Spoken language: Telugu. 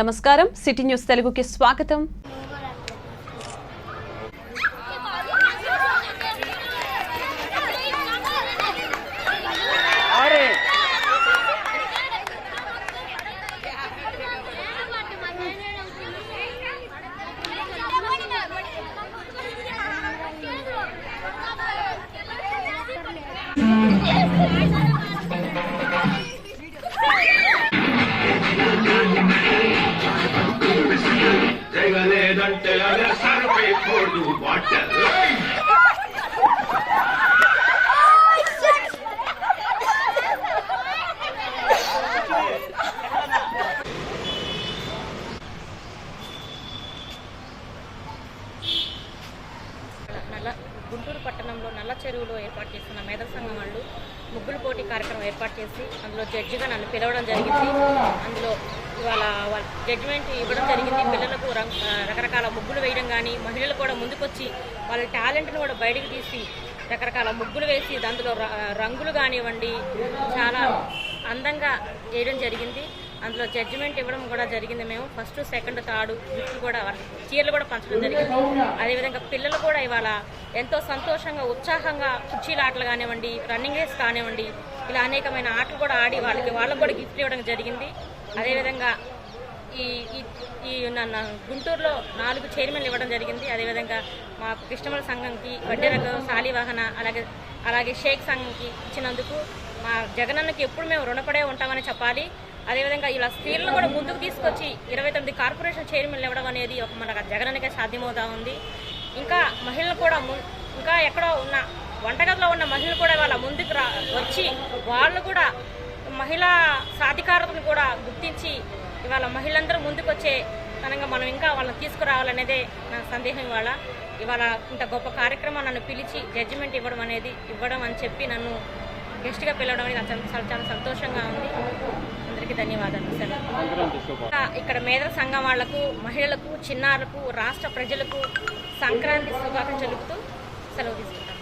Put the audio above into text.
నమస్కారం. సిటీ న్యూస్ తెలుగుకి స్వాగతం. Yes, అదే సరిపై కోడు బాటల్ నల్ల గుంటూరు పట్టణంలో నల్ల చెరువులో ఏర్పాటు చేసిన మేధా సంఘం వాళ్ళు ముగ్గుల పోటీ కార్యక్రమం ఏర్పాటు చేసి అందులో జడ్జిగా నన్ను పిలవడం జరిగింది. అందులో ఇవాళ వాళ్ళ జడ్జిమెంట్ ఇవ్వడం జరిగింది. పిల్లలకు రంగ్ రకరకాల ముగ్గులు వేయడం కానీ మహిళలు కూడా ముందుకొచ్చి వాళ్ళ టాలెంట్ని కూడా బయటకు తీసి రకరకాల ముగ్గులు వేసి అందులో రంగులు కానివ్వండి చాలా అందంగా వేయడం జరిగింది. అందులో జడ్జిమెంట్ ఇవ్వడం కూడా జరిగింది మేము. ఫస్ట్ సెకండ్ థర్డ్ గిఫ్ట్లు కూడా చీరలు కూడా పంచడం జరిగింది. అదేవిధంగా పిల్లలు కూడా ఇవాళ ఎంతో సంతోషంగా ఉత్సాహంగా కుర్చీల ఆటలు కానివ్వండి రన్నింగ్ రేస్ కానివ్వండి ఇలా అనేకమైన ఆటలు కూడా ఆడి వాళ్ళకి వాళ్ళకి కూడా గిఫ్ట్ ఇవ్వడం జరిగింది. అదేవిధంగా ఈ ఈ ఈ నన్న గుంటూరులో నాలుగు చైర్మన్లు ఇవ్వడం జరిగింది. అదేవిధంగా మా కృష్ణమల సంఘంకి వడ్డెరకు సాలివాహన అలాగే అలాగే షేక్ సంఘంకి ఇచ్చినందుకు మా జగనన్నకి ఎప్పుడు మేము రుణపడే ఉంటామని చెప్పాలి. అదేవిధంగా ఇలా స్త్రీలను కూడా ముందుకు తీసుకొచ్చి ఇరవై తొమ్మిది కార్పొరేషన్ చైర్మన్లు ఇవ్వడం అనేది ఒక మన జగనన్నకే సాధ్యమవుతా ఉంది. ఇంకా మహిళలు కూడా ము- ఇంకా ఎక్కడో ఉన్న వంటగదిలో ఉన్న మహిళలు కూడా వాళ్ళ ముందుకు రా వచ్చి వాళ్ళు కూడా మహిళా సాధికారతను కూడా గుర్తించి ఇవాళ మహిళలందరూ ముందుకు వచ్చే తనంగా మనం ఇంకా వాళ్ళని తీసుకురావాలనేదే నా సందేహం ఇవాళ. ఇవాళ ఇంత గొప్ప కార్యక్రమం నన్ను పిలిచి జడ్జిమెంట్ ఇవ్వడం అనేది ఇవ్వడం అని చెప్పి నన్ను గెస్ట్గా పిలవడం అనేది చాలా చాలా సంతోషంగా ఉంది. అందరికీ ధన్యవాదాలు. ఇంకా ఇక్కడ మేధ సంఘం వాళ్ళకు మహిళలకు చిన్నారులకు రాష్ట్ర ప్రజలకు సంక్రాంతి శుభాకాంక్షలు తెలుపుతూ సెలవు తీసుకుంటాను.